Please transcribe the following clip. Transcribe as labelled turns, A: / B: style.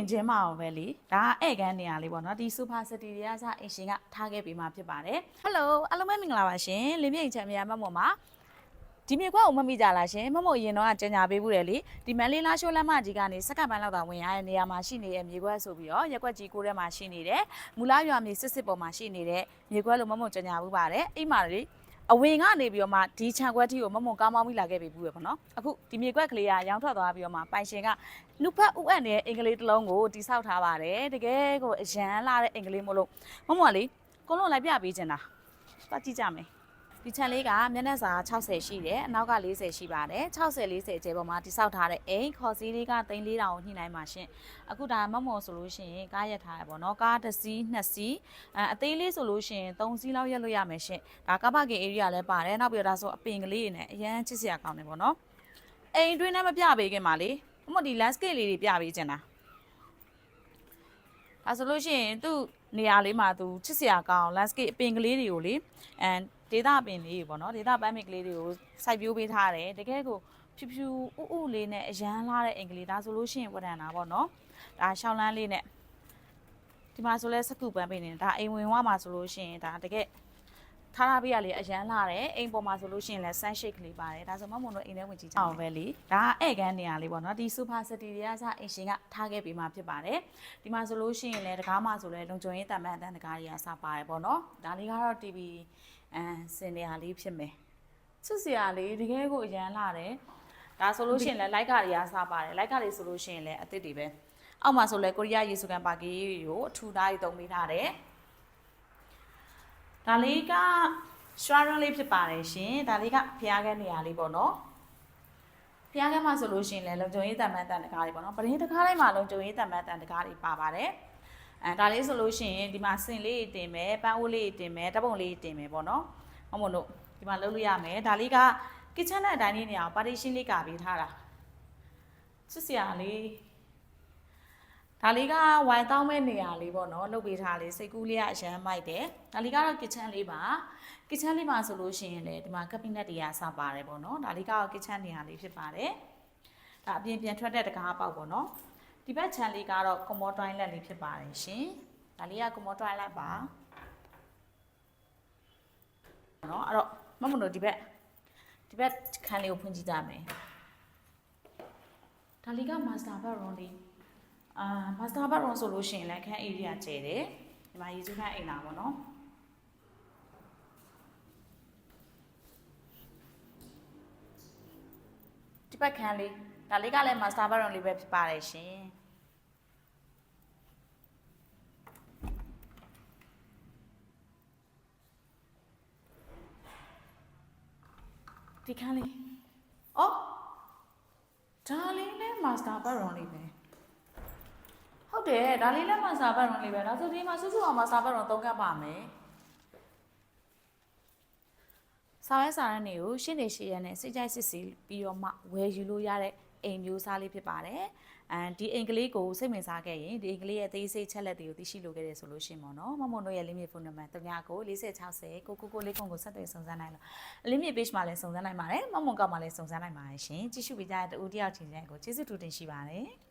A: င်ချင်းမအောင်ပဲလေဒါကဧည့်ခန်းနေရာလေးပေါ့နော်ဒီဆိုဖာစတီတွေကစအင်ရှင်ကထားခဲ့ပေးมาဖြစ်ပါတယ်ဟယ်လိုအားလုံးပဲမင်္ဂလာပါရှင်လင်းမြင့်ချန်မီယာမတ်မော်မှာဒီမြေခွက်ကိုမမိကြလားရှင်မမအရင်တော့ကကြညာပေးဘူးတယ်လေဒီမန်လေးလားရှိုးလမ်းမကြီးကနေစက္ကန့်ပိုင်းလောက်သာဝင်ရတဲ့နေရာမှာရှိနေတဲ့မြေခွက်ဆိုပြီးတော့ရက်ွက်ကြီးကိုထဲမှာရှိနေတဲ့မူလာရွာမြေစစ်စစ်ပေါ်မှာရှိနေတဲ့မြေခွက်လို့မမကြညာဘူးပါတယ်အိမ်မှာလေ အဝင်ကနေပြီးတော့မှဒီခြံခွက်ထီကိုမမုံကားမောင်းပြီးလာခဲ့ပြီဘူးပဲပေါ့နော်အခုဒီမြေခွက်ကလေးကရောင်းထွက်သွားပြီးတော့မှပိုင်ရှင်ကနုဖတ်ဥအပ်နေတဲ့အင်္ဂလိပ်တစ်လုံးကိုတိဆောက်ထားပါတယ်တကယ်ကိုအရန်လာတဲ့အင်္ဂလိပ်မို့လို့မမကလေကိုလုံးလိုက်ပြပေးချင်တာသွားကြည့်ကြမယ် ဒီခြံလေးကမျက်နှာစာ60ရှိတယ်အနောက်က40ရှိပါတယ်60 40ကျဲပေါ်မှာတိဆောက်ထားတဲ့အိမ်ခေါ်စီးလေးက3 4တောင်ကိုညှိနှိုင်းပါရှင်အခုဒါမမော်ဆိုလို့ရှိရင်ကားရက်ထားရပေါ့နော်ကားတစ်စီးနှစ်စီးအဲအသေးလေးဆိုလို့ရှိရင်3စီးလောက်ရက်လို့ရမယ်ရှင်ဒါကပ္ပကေ area လည်းပါတယ်နောက်ပြီးတော့ဒါဆိုအပင်ကလေးတွေနဲ့အရန်ချစ်စရာကောင်းတယ်ပေါ့နော်အိမ်တွင်းနဲ့မပြပေးခင်ပါလေမမဒီ landscape လေးတွေပြပေးချင်တာဒါဆိုလို့ရှိရင်သူ့နေရာလေးမှာသူချစ်စရာကောင်း landscape အပင်ကလေးတွေကိုလေအမ် ဒေတာပင်လေးတွေပေါ့နော်ဒေတာပန်းမင်ကလေးတွေကိုစိုက်ပျိုးပေးထားတယ်တကယ်ကိုဖြူဖြူဥဥလေးနဲ့အရန်လာတဲ့အင်္ဂလိပ်ဒါဆိုလို့ရှိရင်ဝဒန်တာပေါ့နော်ဒါရှောင်းလန်းလေးနဲ့ဒီမှာဆိုလဲစကုပန်းပေးနေတယ်ဒါအိမ်ဝင်ဝမှာဆိုလို့ရှိရင်ဒါတကယ် ထားထားပေးရလေအရန်လာတယ်အိမ်ပေါ်မှာဆိုလို့ရှိရင်လဲဆန်းရှိတ်ကလေးပါတယ်ဒါဆိုမမုံတို့အိမ်ထဲဝင်ကြည့်ကြအောင်ပဲလေဒါကဧည့်ခန်းနေရာလေးပေါ့နော်ဒီဆိုဖာစတီတွေကစအိမ်ရှင်ကထားခဲ့ပေးมาဖြစ်ပါတယ်ဒီမှာဆိုလို့ရှိရင်လဲတကားမှဆိုလဲလုံခြုံရေးတန်မှန်အတန်းတကားတွေကစပါတယ်ပေါ့နော်ဒါလေးကတော့ TV အမ်စင်နေရာလေးဖြစ်မယ်ချစ်စရာလေးတကယ်ကိုအရန်လာတယ်ဒါဆိုလို့ရှိရင်လဲလိုက်ကတွေကစပါတယ်လိုက်ကတွေဆိုလို့ရှိရင်လဲအစ်စ်တွေပဲအောက်မှာဆိုလဲကိုရီးယားရေစုကန်ပါကီကိုအထူသားကြီးတုံးပေးထားတယ် ဒါလေးက shrine လေးဖြစ်ပါတယ်ရှင်ဒါလေးကဖျားခဲနေရာလေးပေါ့နော်ဖျားခဲမှာဆိုလို့ရှိရင်လဲလုံခြုံရေးတန်မှန်တန်တကားတွေပေါ့နော်ပရင်းတကားတိုင်းမှာလုံခြုံရေးတန်မှန်တန်တကားတွေပါပါတယ်အဲဒါလေးဆိုလို့ရှိရင်ဒီမှာစင်လေးတင်မယ်ပန်းအိုးလေးတင်မယ်တပ်ပုံလေးတင်မယ်ပေါ့နော်မမတို့ဒီမှာလုပ်လို့ရမယ်ဒါလေးက kitchen နဲ့ dining နေရာကို partition လေးကပေးထားတာချစ်စရာလေး ဒါလေးကဝိုင်တောင်းမဲ့နေရာလေးပေါ့နော်လုပ်ပေးထားလေးစိတ်ကူးလေးကအရန်မိုက်တယ်ဒါလေးကတော့ kitchen လေးပါ kitchen လေးမှာဆိုလို့ရှိရင်လေဒီမှာ cabinet တွေကစပါတယ်ပေါ့နော်ဒါလေးကတော့ kitchen နေရာလေးဖြစ်ပါတယ်ဒါအပြင်ပြန်ထွက်တဲ့တကားပေါက်ပေါ့နော်ဒီဘက်ခြံလေးကတော့ commode toilet လေးဖြစ်ပါတယ်ရှင်ဒါလေးက commode toilet ပါနော်အဲ့တော့မမတို့ဒီဘက်ဒီဘက်ခန်းလေးကိုဖွင့်ကြည့်ကြမယ်ဒါလေးက master bedroom လေး အာ master bedroom ဆိုလို့ရှိရင်လည်းခန်း area ကျယ်တယ်ဒီမှာရေစုခန်းအိမ်လာပေါ့နော်ဒီဘက်ခန်းလေးဒါလေးကလည်း master bedroom လေးပဲဖြစ်ပါတယ်ရှင်ဒီခန်းလေးအော်ဒါလေးလည်း master bedroom လေးပဲ ဟုတ်တယ်ဒါလေးလည်း master bedroom လေးပဲဒါဆိုဒီမှာစုစုအောင် master bedroom သုံးကပ်ပါမယ်ဆောင်ရဲစာရန်တွေကိုရှင်းနေရှင်းရနဲ့စိတ်ကြိုက်စစ်စီပြီးတော့မှဝယ်ယူလို့ရတဲ့အိမ်မျိုးစားလေးဖြစ်ပါတယ်။အန်ဒီအိမ်ကလေးကိုစိတ်ဝင်စားခဲ့ရင်ဒီအိမ်ကလေးရဲ့အသေးစိတ်ချက်လက်တွေကိုသိရှိလိုခဲ့တယ်ဆိုလို့ရှိရင်ပေါ့နော်။မမုံတို့ရဲ့ limit phone number 39ကို4060ကိုကိုကိုလေးကုန်းကိုဆက်သွယ်စုံစမ်းနိုင်လို့ limit page မှာလည်းစုံစမ်းနိုင်ပါတယ်။မမုံကောက်မှာလည်းစုံစမ်းနိုင်ပါတယ်ရှင်။ကြည့်ရှုပေးကြတဲ့တူတယောက်ချင်းချင်းကိုကျေးဇူးတူတင်ရှိပါတယ်။